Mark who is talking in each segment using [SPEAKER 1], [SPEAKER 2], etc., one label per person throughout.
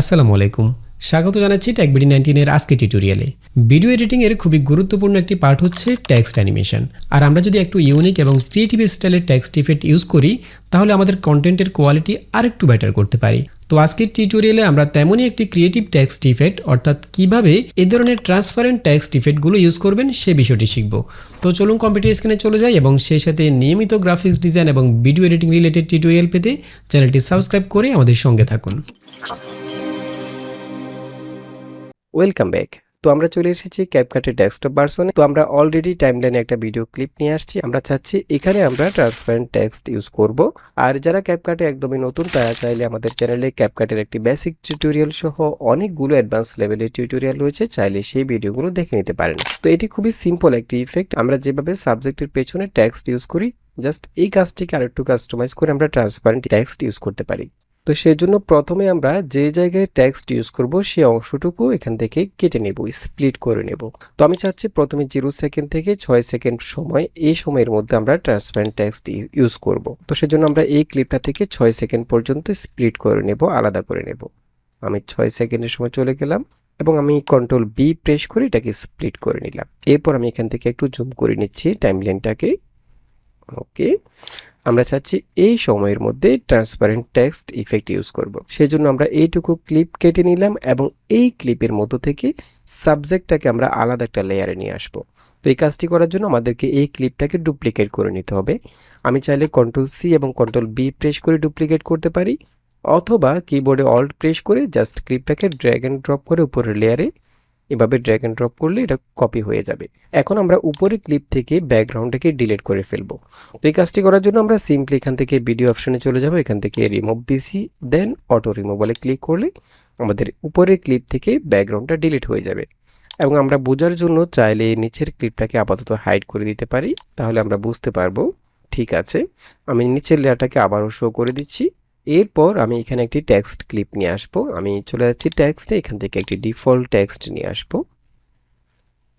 [SPEAKER 1] আসসালামু আলাইকুম। স্বাগত জানাচ্ছি ট্যাগবিডি নাইনটিনের আজকে টিউটোরিয়ালে ভিডিও এডিটিংয়ের খুবই গুরুত্বপূর্ণ একটি পার্ট হচ্ছে টেক্সট অ্যানিমেশন আর আমরা যদি একটু ইউনিক এবং ক্রিয়েটিভ স্টাইলের টেক্সট ইফেক্ট ইউজ করি, তাহলে আমাদের কন্টেন্টের কোয়ালিটি আরেকটু বেটার করতে পারি। তো আজকের টিউটোরিয়ালে আমরা তেমনই একটি ক্রিয়েটিভ টেক্সট ইফেক্ট অর্থাৎ কীভাবে এ ধরনের ট্রান্সপারেন্ট টেক্সট ইফেক্টগুলো ইউজ করবেন সে বিষয়টি শিখব। তো চলুন কম্পিউটার স্ক্রিনে চলে যাই এবং সেই সাথে নিয়মিত গ্রাফিক্স ডিজাইন এবং ভিডিও এডিটিং রিলেটেড টিউটোরিয়াল পেতে চ্যানেলটি সাবস্ক্রাইব করে আমাদের সঙ্গে থাকুন।
[SPEAKER 2] ওয়েলকাম ব্যাক তো আমরা চলে এসেছি ক্যাপকাটের ডেস্কটপ ভার্সনে তো আমরা অলরেডি টাইমলাইনে একটা ভিডিও ক্লিপ নিয়ে আসছি। আমরা চাচ্ছি এখানে আমরা ট্রান্সপারেন্ট টেক্সট ইউজ করব। আর যারা ক্যাপকাটে একদমই নতুন, তারা চাইলে আমাদের চ্যানেলে ক্যাপকাটের একটি বেসিক টিউটোরিয়াল সহ অনেকগুলো অ্যাডভান্স লেভেলের টিউটোরিয়াল রয়েছে। চাইলে সেই ভিডিওগুলো দেখে নিতে পারেন। তো এটি খুবই সিম্পল একটি ইফেক্ট আমরা যেভাবে সাবজেক্টের পেছনে টেক্সট ইউজ করি জাস্ট এই কাজটিকে আরেকটু কাস্টমাইজ করে আমরা ট্রান্সপারেন্ট টেক্সট ইউজ করতে পারি। তো সেই জন্য প্রথমে আমরা যে জায়গায় টেক্সট ইউজ করব সেই অংশটুকু এখান থেকে কেটে নেব স্প্লিট করে নেব। তো আমি চাচ্ছি প্রথমে জিরো সেকেন্ড থেকে ছয় সেকেন্ড সময়, এই সময়ের মধ্যে আমরা ট্রান্সপারেন্ট টেক্সট ইউজ করব। তো সেজন্য আমরা এই ক্লিপটা থেকে ছয় সেকেন্ড পর্যন্ত স্প্লিট করে নেব, আলাদা করে নেব। আমি ছয় সেকেন্ডের সময় চলে গেলাম এবং আমি কন্ট্রোল বি প্রেস করে এটাকে স্প্লিট করে নিলাম। এরপর আমি এখান থেকে একটু জুম করে নিচ্ছি টাইম টাইমলাইনটাকে ওকে, আমরা চাচ্ছি এই সময়ের মধ্যে ট্রান্সপারেন্ট টেক্সট ইফেক্ট ইউজ করব। সেই জন্য আমরা এইটুকু ক্লিপ কেটে নিলাম এবং এই ক্লিপের মধ্য থেকে সাবজেক্টটাকে আমরা আলাদা একটা লেয়ারে নিয়ে আসব। তো এই কাজটি করার জন্য আমাদেরকে এই ক্লিপটাকে ডুপ্লিকেট করে নিতে হবে। আমি চাইলে কন্ট্রোল সি এবং কন্ট্রোল বি প্রেস করে ডুপ্লিকেট করতে পারি, অথবা কিবোর্ডে অল্ট প্রেস করে জাস্ট ক্লিপটাকে ড্র্যাগ অ্যান্ড ড্রপ করে উপরের লেয়ারে এভাবে ড্র্যাগ অ্যান্ড ড্রপ করলে এটা কপি হয়ে যাবে। এখন আমরা উপরে ক্লিপ থেকে ব্যাকগ্রাউন্ডটাকে ডিলিট করে ফেলব। তো এই কাজটি করার জন্য আমরা সিম্পলি এখান থেকে ভিডিও অপশনে চলে যাব, এখান থেকে remove BC then auto remove বলে ক্লিক করলে আমাদের উপরের ক্লিপ থেকে ব্যাকগ্রাউন্ডটা ডিলিট হয়ে যাবে। এবং আমরা বোঝার জন্য চাইলে নিচের ক্লিপটাকে আপাতত হাইড করে দিতে পারি। তাহলে আমরা বুঝতে পারব, ঠিক আছে, আমি নিচের লেয়ারটাকে আবারও শো করে দিচ্ছি। এরপর আমি এখানে একটি টেক্সট ক্লিপ নিয়ে আসব। আমি চলে যাচ্ছি টেক্সটে এখান থেকে একটি ডিফল্ট টেক্সট নিয়ে আসব।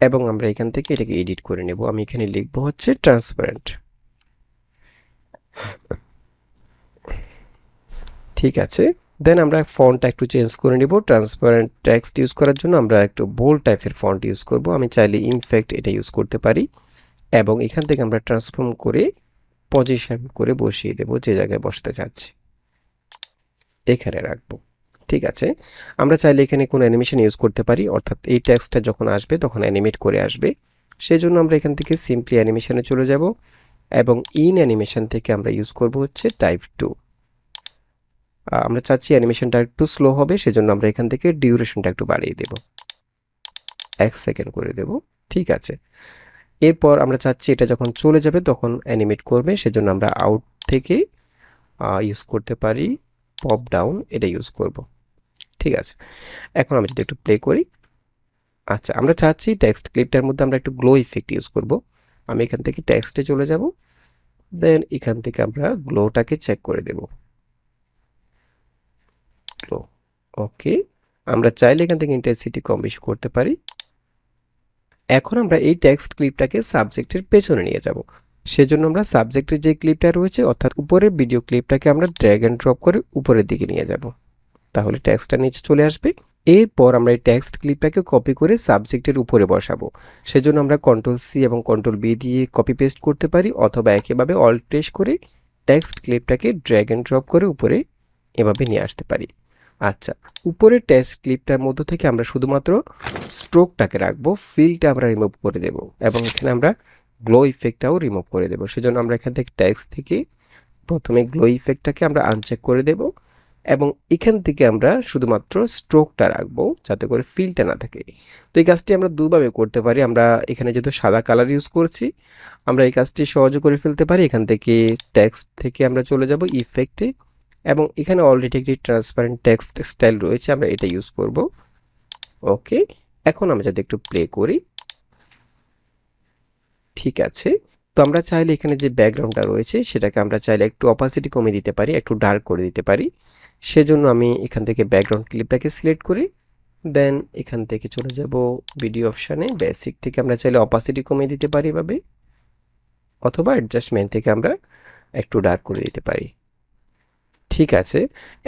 [SPEAKER 2] এবং আমরা এখান থেকে এটাকে এডিট করে নেব। আমি এখানে লিখব হচ্ছে ট্রান্সপারেন্ট ঠিক আছে। দেন আমরা ফন্টটা একটু চেঞ্জ করে নিব। ট্রান্সপারেন্ট টেক্সট ইউজ করার জন্য আমরা একটু বোল্ড টাইপের ফন্ট ইউজ করব। আমি চাইলে ইনফ্যাক্ট এটা ইউজ করতে পারি। এবং এখান থেকে আমরা ট্রান্সফর্ম করে পজিশন করে বসিয়ে দেব যে জায়গায় বসতে চাচ্ছি। এখানে রাখব। ঠিক আছে? আমরা চাইলে এখানে কোনো অ্যানিমেশন ইউজ করতে পারি। অর্থাৎ এই টেক্সটটা যখন আসবে, তখন অ্যানিমেট করে আসবে। সেই জন্য আমরা এখান থেকে সিম্পলি অ্যানিমেশনে চলে যাব এবং ইন অ্যানিমেশন থেকে আমরা ইউজ করব হচ্ছে টাইপ টু আমরা চাচ্ছি অ্যানিমেশনটা একটু স্লো হবে, সেজন্য আমরা এখান থেকে ডিউরেশনটা একটু বাড়িয়ে দেব। এক সেকেন্ড করে দেব। ঠিক আছে? এরপর আমরা চাচ্ছি এটা যখন চলে যাবে, তখন অ্যানিমেট করবে। সেজন্য আমরা আউট থেকে ইউজ করতে পারি পপ ডাউন এটা ইউজ করব। ঠিক আছে? এখন আমি যদি একটু প্লে করি। আচ্ছা আমরা চাচ্ছি টেক্সট ক্লিপটার মধ্যে আমরা একটু গ্লো ইফেক্ট ইউজ করব। আমি এখান থেকে টেক্সটে চলে যাব। দেন এখান থেকে আমরা গ্লোটাকে চেক করে দেব। গ্লো ওকে আমরা চাইলে এখান থেকে ইন্টেন্সিটি কম বেশি করতে পারি। এখন আমরা এই টেক্সট ক্লিপটাকে সাবজেক্টের পেছনে নিয়ে যাব। সেজন্য আমরা সাবজেক্টের যে ক্লিপটা রয়েছে, অর্থাৎ উপরের ভিডিও ক্লিপটাকে আমরা ড্র্যাগ অ্যান্ড ড্রপ করে উপরের দিকে নিয়ে যাব। তাহলে টেক্সটটা নিচে চলে আসবে। এরপর আমরা এই টেক্সট ক্লিপটাকে কপি করে সাবজেক্টের উপরে বসাবো। সেজন্য আমরা কন্ট্রোল সি এবং কন্ট্রোল বি দিয়ে কপি পেস্ট করতে পারি, অথবা একেভাবে অল্ট প্রেস করে টেক্সট ক্লিপটাকে ড্র্যাগ অ্যান্ড ড্রপ করে উপরে এভাবে নিয়ে আসতে পারি। আচ্ছা উপরের টেক্সট ক্লিপটার মধ্য থেকে আমরা শুধুমাত্র স্ট্রোকটাকে রাখব ফিলটা আমরা রিমুভ করে দেব। এবং এখানে আমরা গ্লো ইফেক্টটাও রিমুভ করে দেবো। সেজন্য আমরা এখান থেকে ট্যাক্স থেকে প্রথমে গ্লো ইফেক্টটাকে আমরা আনচেক করে দেব এবং এখান থেকে আমরা শুধুমাত্র স্ট্রোকটা রাখব যাতে করে ফিলটা না থাকে। তো এই কাজটি আমরা দুভাবে করতে পারি। আমরা এখানে যেহেতু সাদা কালার ইউজ করছি, আমরা এই কাজটি সহজে করে ফেলতে পারি। এখান থেকে টেক্সট থেকে আমরা চলে যাব ইফেক্টে এবং এখানে অলরেডি একটি ট্রান্সপারেন্ট টেক্সট স্টাইল রয়েছে, আমরা এটা ইউজ করব। ওকে এখন আমরা যদি একটু প্লে করি। ঠিক আছে। তো আমরা চাইলে এখানে যে ব্যাকগ্রাউন্ডটা রয়েছে, সেটাকে আমরা চাইলে একটু অপাসিটি কমিয়ে দিতে পারি, একটু ডার্ক করে দিতে পারি। সেজন্য আমি এখান থেকে ব্যাকগ্রাউন্ড ক্লিপটাকে সিলেক্ট করি। দেন এখান থেকে চলে যাব ভিডিও অপশানে বেসিক থেকে আমরা চাইলে অপাসিটি কমিয়ে দিতে পারি এভাবে। অথবা অ্যাডজাস্টমেন্ট থেকে আমরা একটু ডার্ক করে দিতে পারি। ঠিক আছে।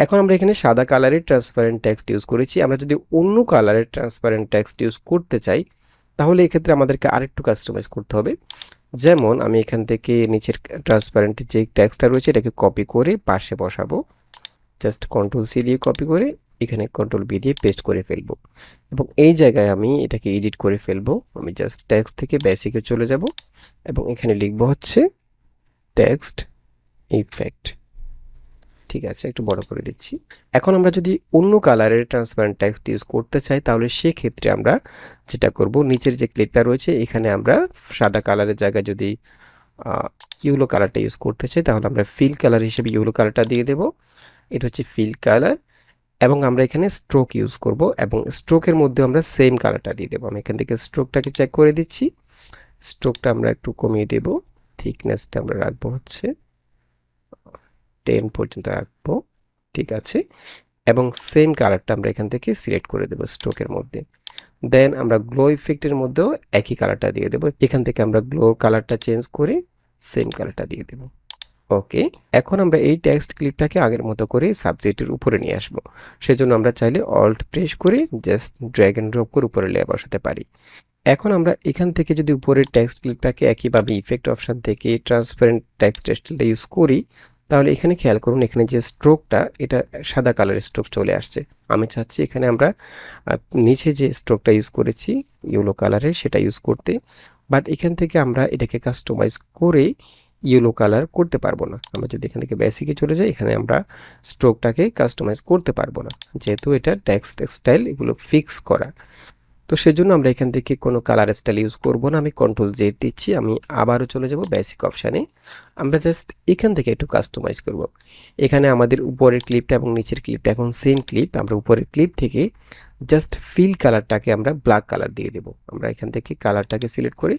[SPEAKER 2] এখন আমরা এখানে সাদা কালারের ট্রান্সপারেন্ট টেক্সট ইউজ করেছি। আমরা যদি অন্য কালারের ট্রান্সপারেন্ট টেক্সট ইউজ করতে চাই তাহলে এক্ষেত্রে আমাদেরকে আরেকটু কাস্টমাইজ করতে হবে। যেমন আমি এখান থেকে নিচের ট্রান্সপারেন্টের যে ট্যাক্সটা রয়েছে, এটাকে কপি করে পাশে বসাবো। জাস্ট কন্ট্রোল সি দিয়ে কপি করে এখানে কন্ট্রোল বি দিয়ে পেস্ট করে ফেলব। এবং এই জায়গায় আমি এটাকে এডিট করে ফেলব। আমি জাস্ট ট্যাক্স থেকে বেসিকে চলে যাব। এবং এখানে লিখব হচ্ছে টেক্সট ইফেক্ট ঠিক আছে, একটু বড় করে দিচ্ছি। এখন আমরা যদি অন্য কালারের ট্রান্সপারেন্ট টেক্সট ইউজ করতে চাই, তাহলে সেক্ষেত্রে আমরা যেটা করব, নিচের যে ক্লিপটা রয়েছে, এখানে আমরা সাদা কালারের জায়গায় যদি ইউলো কালারটা ইউজ করতে চাই, তাহলে আমরা ফিল কালার হিসেবে ইউলো কালারটা দিয়ে দেব। এটা হচ্ছে ফিল কালার এবং আমরা এখানে স্ট্রোক ইউজ করব এবং স্ট্রোকের মধ্যে আমরা সেম কালারটা দিয়ে দেবো। আমি এখান থেকে স্ট্রোকটাকে চেক করে দিচ্ছি। স্ট্রোকটা আমরা একটু কমিয়ে দেব। থিকনেসটা আমরা রাখব হচ্ছে টেন পর্যন্ত রাখব ঠিক আছে? এবং সেম কালারটা আমরা এখান থেকে সিলেক্ট করে দেবো স্ট্রোকের মধ্যে। দেন আমরা গ্লো ইফেক্টের মধ্যেও একই কালারটা দিয়ে দেবো। এখান থেকে আমরা গ্লো কালারটা চেঞ্জ করে সেম কালারটা দিয়ে দেবো। ওকে এখন আমরা এই টেক্সট ক্লিপটাকে আগের মতো করে সাবজেক্টের উপরে নিয়ে আসব। সেজন্য আমরা চাইলে অল্ট প্রেস করে জাস্ট ড্র্যাগ অ্যান্ড ড্রপ করে উপরে লেয়ার বসাতে পারি। এখন আমরা এখান থেকে যদি উপরের টেক্সট ক্লিপটাকে একইভাবে ইফেক্ট অপশান থেকে ট্রান্সপারেন্ট টেক্সট স্টাইলটা ইউজ করি তাহলে এখানে খেয়াল করুন, এখানে যে স্ট্রোকটা এটা সাদা কালারের স্ট্রোক চলে আসছে। আমি চাচ্ছি এখানে আমরা নিচে যে স্ট্রোকটা ইউজ করেছি ইয়েলো কালারের সেটা ইউজ করতে। বাট এখান থেকে আমরা এটাকে কাস্টমাইজ করে ইয়েলো কালার করতে পারব না। আমরা যদি এখান থেকে বেসিকে চলে যাই, এখানে আমরা স্ট্রোকটাকে কাস্টমাইজ করতে পারব না। যেহেতু এটা টেক্সট স্টাইল এগুলো ফিক্স করা। তো সেজন্য আমরা এখান থেকে কোনো কালার স্টাইল ইউজ করব না। আমি কন্ট্রোল জেড দিচ্ছি, আমি আবারও চলে যাব বেসিক অপশানে আমরা জাস্ট এখান থেকে একটু কাস্টমাইজ করব। এখানে আমাদের উপরের ক্লিপটা এবং নিচের ক্লিপটা এখন সেম ক্লিপ আমরা উপরের ক্লিপ থেকে জাস্ট ফিল কালারটাকে আমরা ব্ল্যাক কালার দিয়ে দেব। আমরা এখান থেকে কালারটাকে সিলেক্ট করে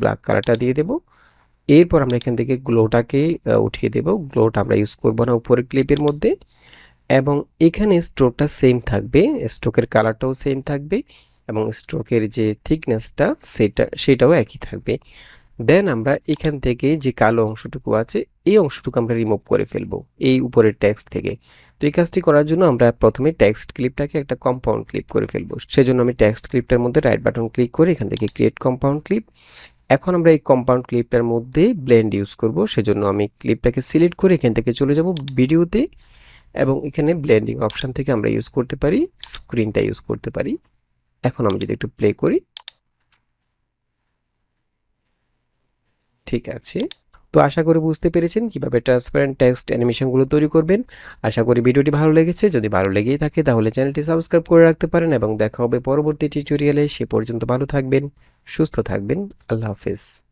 [SPEAKER 2] ব্ল্যাক কালারটা দিয়ে দেব। এরপর আমরা এখান থেকে গ্লোটাকে উঠিয়ে দেব। গ্লোটা আমরা ইউজ করব না উপরের ক্লিপের মধ্যে। এবং এখানে স্ট্রোকটা সেম থাকবে স্ট্রোকের কালারটাও সেম থাকবে। এবং স্ট্রোকের যে থিকনেসটা সেটা, সেটাও একই থাকবে। দেন আমরা এখান থেকে যে কালো অংশটুকু আছে, এই অংশটুকু আমরা রিমুভ করে ফেলব, এই উপরের টেক্সট থেকে। তো এই কাজটি করার জন্য আমরা প্রথমে টেক্সট ক্লিপটাকে একটা কম্পাউন্ড ক্লিপ করে ফেলব। সেজন্য আমি টেক্সট ক্লিপটার মধ্যে রাইট বাটন ক্লিক করে এখান থেকে ক্রিয়েট কম্পাউন্ড ক্লিপ এখন আমরা এই কম্পাউন্ড ক্লিপটার মধ্যে ব্লেন্ড ইউজ করব, সেজন্য আমি ক্লিপটাকে সিলেক্ট করে এখান থেকে চলে যাব ভিডিওতে এবং এখানে ব্লেন্ডিং অপশান থেকে আমরা ইউজ করতে পারি স্ক্রিনটা ইউজ করতে পারি। এখন আমি যদি একটু প্লে করি। ঠিক আছে। তো আশা করি বুঝতে পেরেছেন কীভাবে ট্রান্সপারেন্ট টেক্সট অ্যানিমেশনগুলো তৈরি করবেন। আশা করি ভিডিওটি ভালো লেগেছে। যদি ভালো লেগেই থাকে তাহলে চ্যানেলটি সাবস্ক্রাইব করে রাখতে পারেন এবং দেখা হবে পরবর্তী টিউটোরিয়ালে সে পর্যন্ত ভালো থাকবেন, সুস্থ থাকবেন। আল্লাহ হাফেজ।